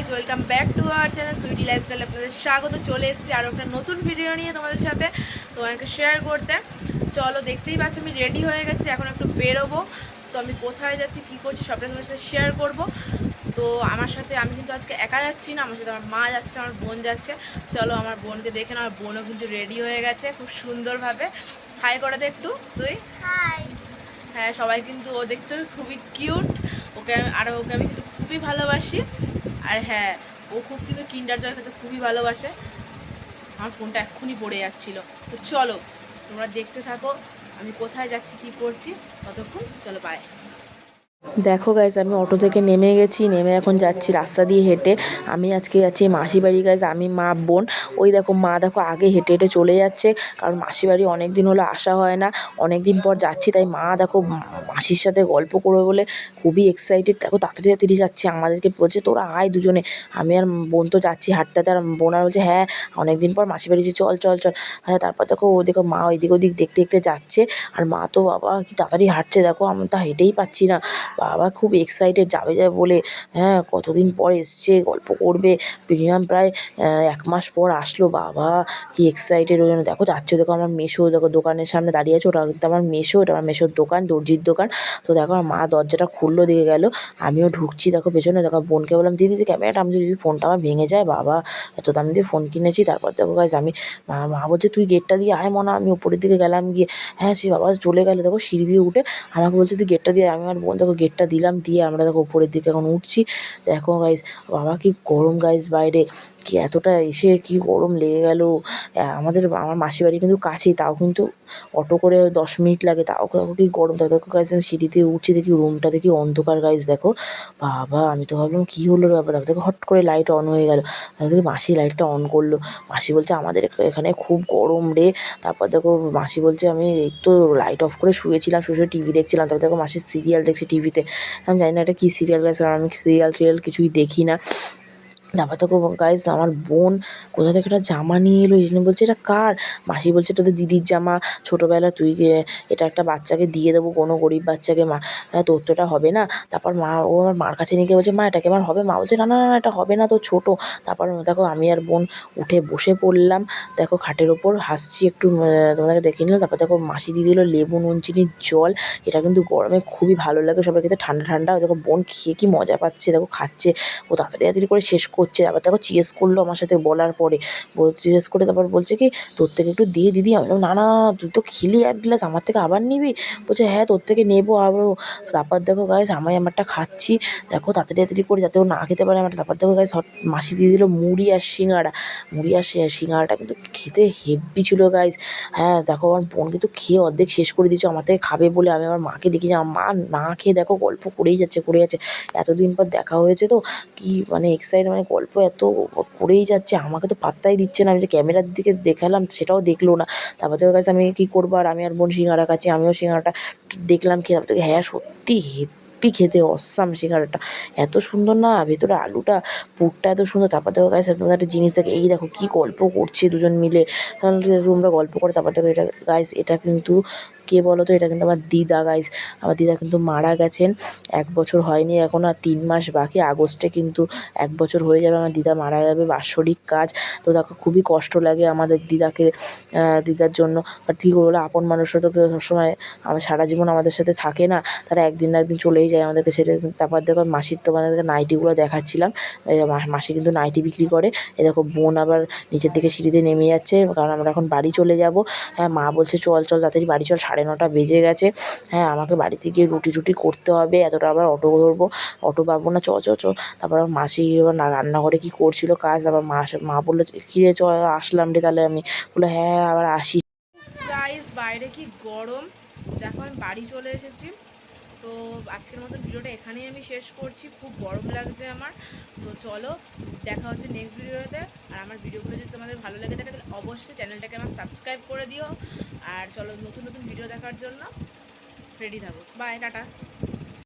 Guys welcome back to our channel Sweety lifestyle আপনাদের স্বাগত। চলে এসেছি আরও একটা নতুন ভিডিও নিয়ে তোমাদের সাথে তোমাকে শেয়ার করতে। চলো দেখতেই পাচ্ছ আমি রেডি হয়ে গেছি এখন একটু বেরোবো। তো আমি কোথায় যাচ্ছি কী করছি সবটা তোমাদের সাথে শেয়ার করব। তো আমার সাথে আমি কিন্তু আজকে একা যাচ্ছি না আমার সাথে আমার মা যাচ্ছে আমার বোন যাচ্ছে। চলো আমার বোনকে দেখে না আমার বোনও কিন্তু রেডি হয়ে গেছে খুব সুন্দরভাবে। হাই করে দে একটু তুই? হাই হ্যাঁ সবাই কিন্তু ও দেখছ খুবই কিউট ওকে আমি আর ওকে আমি কিন্তু খুবই ভালোবাসি। আর হ্যাঁ ও খুব কিন্তু কিন্ডার জয় খেতে খুবই ভালোবাসে। আমার ফোনটা এক্ষুনি পড়ে যাচ্ছিল। তো চলো, তোমরা দেখতে থাকো, আমি কোথায় যাচ্ছি, কি করছি, ততক্ষণ চলো বাই দেখো গাইজ আমি অটো থেকে নেমে গেছি, নেমে এখন যাচ্ছি রাস্তা দিয়ে হেঁটে। আমি আজকে যাচ্ছি মাসি বাড়ি গাইজ আমি মা, বোন। ওই দেখো মা দেখো আগে হেঁটে হেঁটে চলে যাচ্ছে, কারণ মাসি বাড়ি অনেক দিন হলো আসা হয় না। অনেক দিন পর যাচ্ছি, তাই মা দেখো মাসির সাথে গল্প করবে বলে খুবই এক্সাইটেড দেখো তাড়াতাড়ি তাড়াতাড়ি যাচ্ছে, আমাদেরকে বলছে, তোরা আয় দুজনে। আমি আর বোন তো যাচ্ছি হাঁটতে আর বোন আর বলছে হ্যাঁ অনেক দিন পর মাসি বাড়ি চল চল চল। হ্যাঁ তারপর দেখো ও দেখো মা ওইদিক ওদিক দেখতে দেখতে যাচ্ছে। আর মা তো বাবা কি তাড়াতাড়ি হাঁটছে, দেখো আমি তা হেঁটেই পাচ্ছি না। বাবা খুব এক্সাইটেড যাবে যাবে বলে হ্যাঁ কতদিন পর এসছে, গল্প করবে। প্রিমিয়াম প্রায় এক মাস পর আসলো। বাবা কি এক্সাইটেড ওই জন্য দেখো, যাচ্ছে দেখো আমার মেশো, দেখো দোকানের সামনে দাঁড়িয়ে আছে। ওটা কিন্তু আমার মেশো ওটা আমার মেশোর দোকান, দর্জির দোকান। তো দেখো, আমার মা দরজাটা খুললো দিকে গেল। আমিও ঢুকছি, দেখো পেছনে। দেখো বোনকে বললাম, দিদি দিদি, ক্যামেরাটা আমি যদি ফোনটা আমার ভেঙে যায়, বাবা, এত দাম দিয়ে ফোন কিনেছি, তারপর দেখো গাছ আমি, মা বলছে, তুই গেটটা দিয়ে আয় মনে, আমি উপরের দিকে গেলাম গিয়ে। হ্যাঁ সে বাবা চলে গেলো। দেখো, সিঁড়ি দিয়ে উঠে আমাকে বলছে, তুই গেটটা দিয়ে। আমি আমার বোন, দেখো গেটটা দিলাম, দিয়ে আমরা দেখো উপরের দিকে এখন উঠছি। দেখো গাইস বাবা কি গরম গাইস বাইরে। কি এতটা এসে কি গরম লেগে গেল? আমাদের আমার মাসির বাড়ি কিন্তু কাছেই, তাও কিন্তু অটো করে দশ মিনিট লাগে, তাও দেখো কি গরম? তাও গাইস আমি সিঁড়িতে উঠছি, দেখি রুমটা দেখি অন্ধকার গাইস দেখো। বাবা, আমি তো ভাবলাম কী হলো রে বাবা তারপর দেখো হট করে লাইট অন হয়ে গেল। তারপর দেখি মাসি লাইটটা অন করল। মাসি বলছে, আমাদের এখানে খুব গরম রে। তারপর দেখো মাসি বলছে, আমি এই তো লাইট অফ করে শুয়েছিলাম, শুয়ে শুয়ে টিভি দেখছিলাম। তারপর দেখো মাসির সিরিয়াল দেখছি টিভিতে আমি জানি না এটা কী সিরিয়াল কারণ আমি সিরিয়াল টিরিয়াল কিছুই দেখি না। তারপর তো গাইজ আমার বোন কোথা থেকে একটা জামা নিয়ে এলো? এই জন্য বলছে, এটা কার? মাসি বলছে, তোদের দিদির জামা, ছোটোবেলা তুই এটা একটা বাচ্চাকে দিয়ে দেবো, কোনো গরিব বাচ্চাকে, মা হ্যাঁ তোর তো এটা হবে না। তারপর মা, ও আমার মার কাছে নিয়ে গিয়ে বলছে, মা, এটাকে আমার হবে? মা বলছে, না না না এটা হবে না তো ছোটো। তারপর দেখো, আমি আর বোন উঠে বসে পড়লাম। দেখো, খাটের ওপর হাসছি একটু তোমাদেরকে দেখে নিলাম। তারপর দেখো, মাসি দিয়ে দিল লেবু নুন চিনির জল। এটা কিন্তু গরমে খুবই ভালো লাগে সবাই খেতে ঠান্ডা ঠান্ডা। দেখো, বোন খেয়ে কি মজা পাচ্ছে, দেখো, খাচ্ছে। ও তাড়াতাড়ি তাড়াতাড়ি করে শেষ করছে। আবার দেখো চিয়েস করল আমার সাথে বলার পরে। চিয়েস করে তারপর বলছে কি, তোর থেকে একটু দিয়ে দিদি। আমি না না, তুই তো খেলি এক গ্লাস, আমার থেকে আবার নিবি? বলছে হ্যাঁ তোর থেকে নেব আবারও। তারপর দেখো গাইস আমি আমারটা খাচ্ছি। দেখো তাড়াতাড়ি তাড়াতাড়ি করে যাতে ও না খেতে পারে আমার তারপর দেখো গাইস মাসি দিয়ে দিল মুড়ি আর সিঙ্গাড়া। মুড়ি আর সি- সিঙ্গাড়াটা কিন্তু খেতে হেভি ছিল গাইস হ্যাঁ দেখো আমার বোন কিন্তু খেয়ে অর্ধেক শেষ করে দিয়েছে। আমার থেকে খাবে বলে আমি আমার মাকে দেখি যে আমার মা না খেয়ে দেখো গল্প করেই যাচ্ছে, করে যাচ্ছে। এতদিন পর দেখা হয়েছে তো, কি মানে এক্সাইট মানে গল্প এত করেই যাচ্ছে, আমাকে তো পাত্তাই দিচ্ছে না। আমি যে ক্যামেরার দিকে দেখালাম, সেটাও দেখল না। তারপর থেকে কাছে আমি কী করব? আর আমি আর বোন সিঙ্গারা কাছে আমিও সিঙ্গারাটা দেখলাম খেয়ে, তারপর হ্যাঁ সত্যি হেব্বি খেতে অসাম সিঙ্গারাটা। এত সুন্দর না? ভেতরে আলুটা, পুরটা এত সুন্দর। তারপর দেখো তোমাদের একটা জিনিস দেখে, এই দেখো কী গল্প করছে দুজন মিলে। তোমরা গল্প করে। তারপর দেখো এটা গাইস এটা কিন্তু কে বলো তো? এটা কিন্তু আমার দিদা গাইস আমার দিদা কিন্তু মারা গেছেন। এক বছর হয়নি এখন, আর তিন মাস বাকি। আগস্টে কিন্তু এক বছর হয়ে যাবে আমার দিদা মারা যাবে, বাৎসরিক কাজ। তো দেখো, খুবই কষ্ট লাগে আমাদের দিদাকে দিদার জন্য। আর কী করব আপন মানুষরা তো কেউ সবসময় আমার সারা জীবন আমাদের সাথে থাকে না। তারা একদিন না একদিন চলেই যায় আমাদেরকে সেটা তারপর দেখো, মাসির তোমাদেরকে নাইটিগুলো দেখাচ্ছিলাম। মাসি কিন্তু নাইটি বিক্রি করে। এ দেখো, বোন আবার নিচের দিকে সিঁড়িতে নেমে যাচ্ছে, কারণ আমরা এখন বাড়ি চলে যাব। হ্যাঁ মা বলছে, চল চল, তাড়াতাড়ি বাড়ি চল, সাড়ে নটা বেজে গেছে। হ্যাঁ আমাকে বাড়িতে গিয়ে রুটি টুটি করতে হবে। এতটা আবার অটো ধরবো, অটো পাবো না, চ চ চ। তারপর মাসি এবার রান্নাঘরে কী করছিল কাজ, তারপর মা মা বলল, কী রে, চ, আসলাম রে তাহলে আমি। বলল হ্যাঁ আবার আসি। বাইরে কি গরম? দেখো, আমি বাড়ি চলে এসেছি। তো আজকের মতো ভিডিওটা এখানেই আমি শেষ করছি। খুব গরম লাগছে আমার। তো চলো, দেখা হচ্ছে নেক্সট ভিডিওতে। আর আমার ভিডিওগুলো যদি তোমাদের ভালো লেগে থাকে, তাহলে অবশ্যই চ্যানেলটাকে আমার সাবস্ক্রাইব করে দিও। আর চলো, নতুন নতুন ভিডিও দেখার জন্য রেডি থাকো। Bye tata.